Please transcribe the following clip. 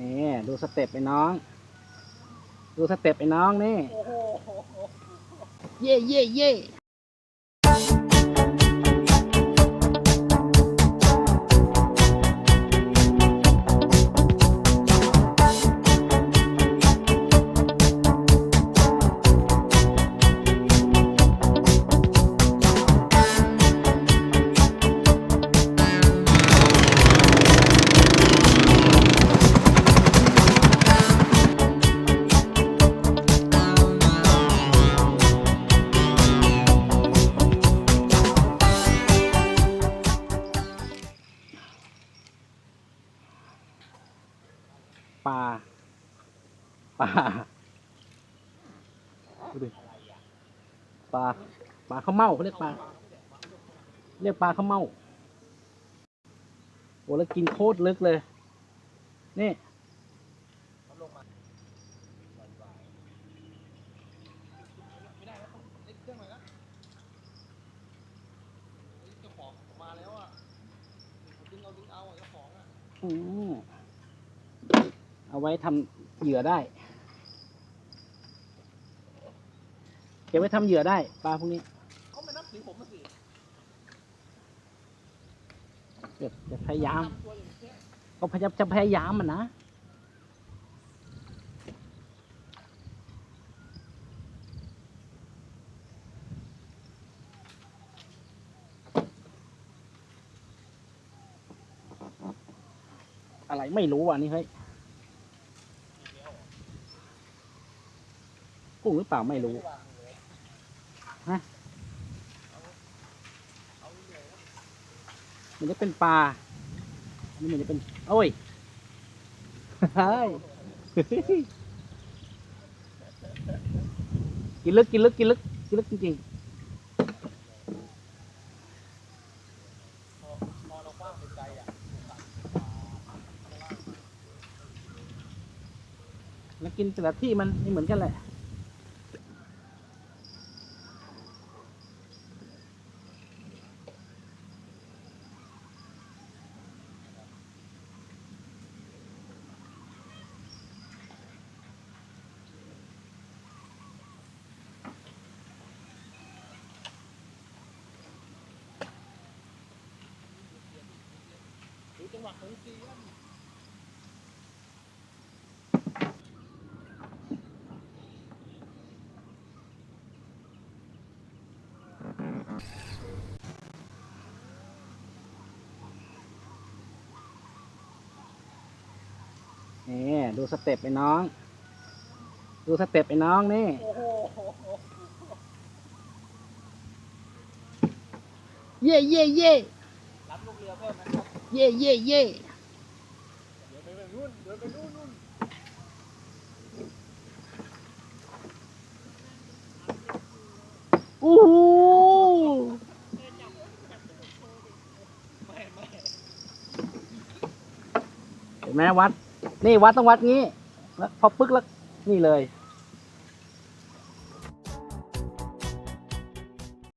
นี่ดูสเต็ปไอ้น้อง ดูสเต็ปไอ้น้องนี่ เย่เย่เย่ ปลาปลาดูดิปลาปลาข้าวเม่าเขาเรียกปลาเรียกปลาข้าวเม่าโอ้แล้วกินโคตรลึกเลย นี่อืม เอาไว้ทำเหยื่อได้เก็บไว้ทำเหยื่อได้ปลาพวกนี้เขาไม่นับถือผมมาสิเดี๋ยวจะพยายามตัวอย่างเงี้ยก็พยายามจะพยายามมันนะอะไรไม่รู้อะนี่เฮ้ย กุ้งหรือเปล่าไม่รู้ฮะมันจะเป็นปลานี่มันจะเป็น โอ้ยเฮ้ยกินลึกกินลึกกินลึกกินลึกจริงพอเราคว้างเป็นใจอะๆแล้วกินแต่ละที่มันไม่เหมือนกันแหละ หวะของซีนนนี่ดูสเต็ปไอ้น้อง ดูสเต็ปไอ้น้องนี่ โอ้โหเย่เย่เย่รับลูกเรือเพิ่มนะครับ เย่เย่เย่เดี๋ยวไปนู่นเดี๋ยวไปนู่นนู่นอู้หูเห็นไหมวัด นี่วัดต้องวัดงี้ แล้วพอปึ๊กแล้วนี่เลย